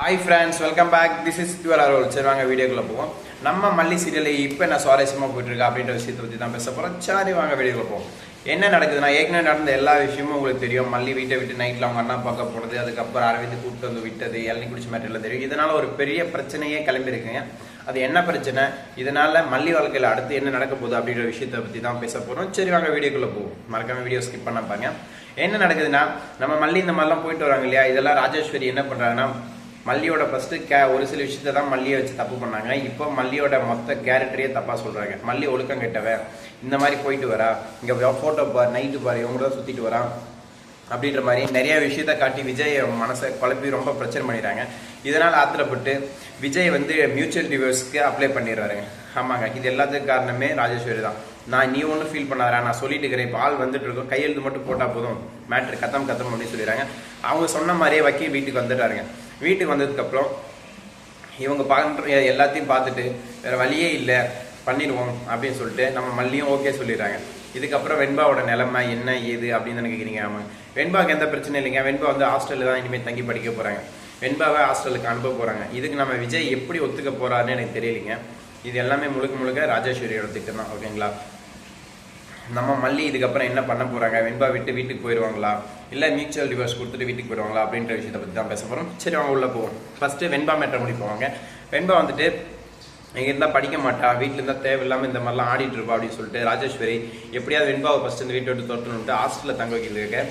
Hi friends welcome back this is twelve ஆர் சரி வாங்க வீடியோக்குள்ளே போவோம். நம்ம மல்லி சீரியலில் இப்போ என்ன சுவாரஸ்யமாக போயிட்டுருக்கு அப்படின்ற விஷயத்தை பற்றி தான் பேச போகிறோம் சரி வாங்க வீடியோக்குள்ளே போவோம். என்ன நடக்குதுன்னா ஏற்கனவே நடந்த எல்லா விஷயமும் உங்களுக்கு தெரியும். மல்லி வீட்டை விட்டு நைட்டில் அவங்க அண்ணா பார்க்க போனது அதுக்கப்புறம் அரவிந்த் கூப்பிட்டு வந்து விட்டது இளநீ குடிச்ச மேட்டர்லாம் தெரியும். இதனால் ஒரு பெரிய பிரச்சனையே கிளம்பியிருக்குங்க அது என்ன பிரச்சனை? இதனால் மல்லி வாழ்க்கையில் அடுத்து என்ன நடக்க போகுது அப்படின்ற விஷயத்தை பற்றி தான் பேச போகிறோம் சரி வாங்க வீடியோக்குள்ள போவோம். மறக்காமல் வீடியோ ஸ்கிப் பண்ண பாருங்க. என்ன நடக்குதுன்னா நம்ம மல்லி இந்த மாதிரிலாம் போயிட்டு வராங்க இல்லையா? இதெல்லாம் ராஜேஸ்வரி என்ன பண்ணுறாங்கன்னா மல்லியோட ஃபர்ஸ்ட் கே ஒரு சில விஷயத்தை தான் மல்லியை வச்சு தப்பு பண்ணாங்க. இப்போ மல்லியோட மொத்த கேரக்டரையே தப்பாக சொல்கிறாங்க மல்லி ஒழுக்கம் கெட்டவன் இந்த மாதிரி போயிட்டு வரா. இங்கே ஃபோட்டோ பார் நைட்டு பார் இவங்க தான் சுற்றிட்டு வரா. அப்படின்ற மாதிரி நிறைய விஷயத்த காட்டி விஜய் மனசை குழப்பி ரொம்ப பிரச்சனை பண்ணிடுறாங்க. இதனால் ஆத்திரப்பட்டு விஜய் வந்து மியூச்சுவல் டிவோர்ஸ்க்கு அப்ளை பண்ணிடுறாருங்க. ஆமாங்க இது எல்லாத்துக்கும் காரணமே ராஜேஸ்வரி தான். நான் நீ ஒன்றும் ஃபீல் பண்ணாதா நான் சொல்லிட்டு இருக்கிறேன். இப்போ ஆள் வந்துட்டு இருக்கோம். கையெழுத்து மட்டும் போட்டால் போதும். மேட்ரு கத்தம் கத்தம் அப்படின்னு சொல்லிடுறாங்க. அவங்க சொன்ன மாதிரியே வக்கீல் வீட்டுக்கு வந்துட்டாருங்க. வீட்டுக்கு வந்ததுக்கப்புறம் இவங்க பார்க்குற எல்லாத்தையும் பார்த்துட்டு வேறு வழியே இல்லை பண்ணிடுவோம் அப்படின்னு சொல்லிட்டு நம்ம மல்லியும் ஓகே சொல்லிடுறாங்க. இதுக்கப்புறம் வெண்பாவோட நிலைமை என்ன ஏது அப்படின்னு தானே கேட்குறீங்க ஆமாம் வெண்பாவுக்கு எந்த பிரச்சனையும் இல்லைங்க. வெண்பா வந்து ஹாஸ்டலில் தான் இனிமேல் தங்கி படிக்க போகிறாங்க வெண்பாவை ஹாஸ்டலுக்கு அனுப்ப போகிறாங்க இதுக்கு நம்ம விஜய் எப்படி ஒத்துக்க போகிறாருன்னு எனக்கு தெரியலைங்க. இது எல்லாமே முழுக்க முழுக்க ராஜேஸ்வரியோட திட்டம் தான் ஓகேங்களா நம்ம மல்லி இதுக்கப்புறம் என்ன பண்ண போகிறாங்க வெண்பா விட்டு வீட்டுக்கு போயிடுவாங்களா இல்லை மியூச்சுவல் டிவோர்ஸ் கொடுத்துட்டு வீட்டுக்கு போயிடுவாங்களா அப்படின்ற விஷயத்தை பற்றி தான் பேச போகிறோம் சரி அவங்க உள்ளே போவோம். ஃபஸ்ட்டு வெண்பா மேட்டர் போவாங்க. வெண்பா வந்துட்டு இங்கே இருந்தால் படிக்க மாட்டா. வீட்டில் இருந்தால் தேவையில்லாமல் இந்த மாதிரிலாம் ஆடிட்டு இருப்பா அப்படின்னு சொல்லிட்டு ராஜேஸ்வரி எப்படியாவது வெண்பாவை ஃபஸ்ட்டு இந்த வீட்டை விட்டு தோட்டணும்ட்டு ஹாஸ்டலில் தங்க வைக்கிறதுக்கு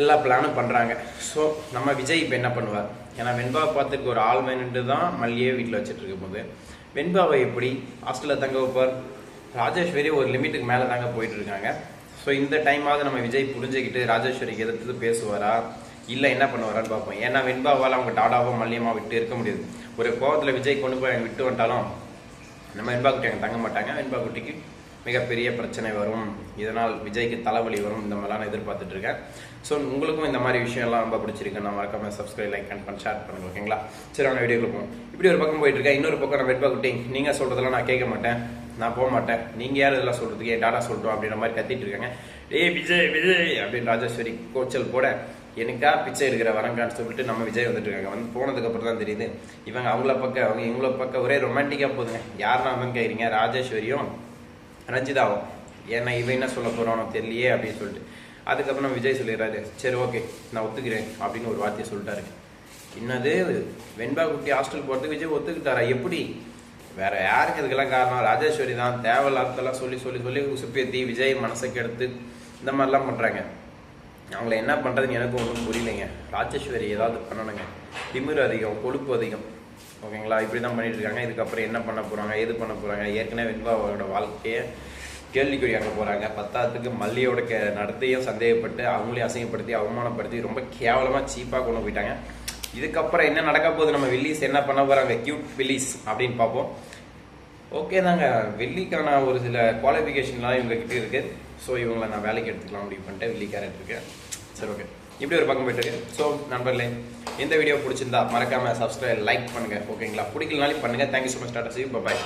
எல்லா பிளானும் பண்ணுறாங்க ஸோ நம்ம விஜய் இப்போ என்ன பண்ணுவார்? ஏன்னா வெண்பாவை பார்த்துக்கு ஒரு ஆள் வேணுன்ட்டு தான் மல்லியே வீட்டில் வச்சுட்டு இருக்கும் போது வெண்பாவை எப்படி ஹாஸ்டலில் தங்க வைப்பார்? ராஜேஸ்வரி ஒரு லிமிட்டுக்கு மேலே தாங்க போயிட்டு இருக்காங்க. ஸோ இந்த டைமாவது நம்ம விஜய் புரிஞ்சுக்கிட்டு ராஜேஸ்வரிக்கு எதிர்த்து பேசுவாரா? இல்லை என்ன பண்ணுவாரான்னு பார்ப்போம். ஏன்னா வெண்பாவால் அவங்க டாடாவோ மல்லியமாக விட்டு இருக்க முடியாது. ஒரு கோவத்தில் விஜய் கொண்டு போய் விட்டு வந்துட்டாலும் நம்ம வெண்பா குட்டி அங்கே தங்க மாட்டாங்க. வெண்பா குட்டிக்கு மிகப்பெரிய பிரச்சனை வரும். இதனால் விஜய்க்கு தலைவலி வரும். இந்த மாதிரிலாம் நான் எதிர்பார்த்துட்டு இருக்கேன். ஸோ உங்களுக்கும் இந்த மாதிரி விஷயம்லாம் ரொம்ப பிடிச்சிருக்கு. நான் மறக்காம சப்ஸ்கிரைப் லைக் அண்ட் பண்ணி ஷேர் பண்ணுங்க ஓகேங்களா சரி அவங்க வீடியோ கொடுப்போம் இப்படி ஒரு பக்கம் போயிட்டு இருக்கேன். இன்னொரு பக்கம் நான் வெண்பா குட்டி. நீங்கள் சொல்கிறதெல்லாம் நான் கேட்க மாட்டேன். நான் போக மாட்டேன். நீங்கள் யார் இதெல்லாம் சொல்கிறதுக்கு என் டாடா சொல்லட்டும் அப்படின்ற மாதிரி கத்திட்டு இருக்காங்க. ஏ விஜய் விஜய் அப்படின்னு ராஜேஸ்வரி கோச்சல் போட எனக்கா பிச்சை எடுக்கிற வரங்கான்னு சொல்லிட்டு நம்ம விஜய் வந்துட்டு இருக்காங்க. வந்து போனதுக்கப்புறம் தான் தெரியுது இவங்க அவங்கள பக்கம் அவங்க இவங்கள பக்கம் ஒரே ரொமான்டிக்காக போதுங்க. யார் நான் கேட்குறீங்க ராஜேஸ்வரியும் ரஞ்சிதாவும். ஏன்னா இவன் என்ன சொல்ல போகிறானோ தெரியலையே அப்படின்னு சொல்லிட்டு. அதுக்கப்புறம் விஜய் சொல்லிடுறாரு சரி ஓகே நான் ஒத்துக்கிறேன் அப்படின்னு ஒரு வார்த்தையை சொல்லிட்டாரு. என்னது? வெண்பா குட்டி ஹாஸ்டல் போகிறதுக்கு விஜய் ஒத்துக்கிட்டாரா? எப்படி? வேற யாருக்கு இதுக்கெல்லாம் காரணம்? ராஜேஸ்வரி தான். தேவையில்லாததெல்லாம் சொல்லி சொல்லி சொல்லி உசுப்பேத்தி விஜய் மனசை கெடுத்து இந்த மாதிரிலாம் பண்ணுறாங்க அவங்கள என்ன பண்ணுறதுன்னு எனக்கும் ஒன்றும் புரியலைங்க. ராஜேஸ்வரி ஏதாவது பண்ணணுங்க. திமிர் அதிகம் கொழுப்பு அதிகம். ஓகேங்களா? இப்படி தான் பண்ணிட்டு இருக்காங்க. இதுக்கப்புறம் என்ன பண்ண போகிறாங்க எது பண்ண போகிறாங்க ஏற்கனவே வெண்பாவோட வாழ்க்கையை கேள்விக்குறியாக்க போகிறாங்க பத்தாத்துக்கு மல்லியோட கே நடத்தையும் சந்தேகப்பட்டு அவங்களையும் அசிங்கப்படுத்தி அவமானப்படுத்தி ரொம்ப கேவலமாக சீப்பாக கொண்டு போயிட்டாங்க. இதுக்கப்புறம் என்ன நடக்க போகுது? நம்ம வில்லிஸ் என்ன பண்ண போறாங்க? கியூட் வில்லிஸ் அப்படின்னு பார்ப்போம். ஓகே தாங்க. வெள்ளிக்கான ஒரு சில குவாலிஃபிகேஷன்லாம் இவங்ககிட்ட இருக்குது இருக்கு. ஸோ இவங்களை நான் வேலைக்கு எடுத்துக்கலாம் முடிவு பண்ணிட்டு வெள்ளி கேரட் சரி ஓகே இப்படி ஒரு பக்கம் போயிட்டு ஸோ நண்பர்களே இந்த வீடியோ பிடிச்சிருந்தா மறக்காம சப்ஸ்கிரைப் லைக் பண்ணுங்க. ஓகேங்களா பிடிக்கலனாலும் பண்ணுங்க. Thank you so much tata C bye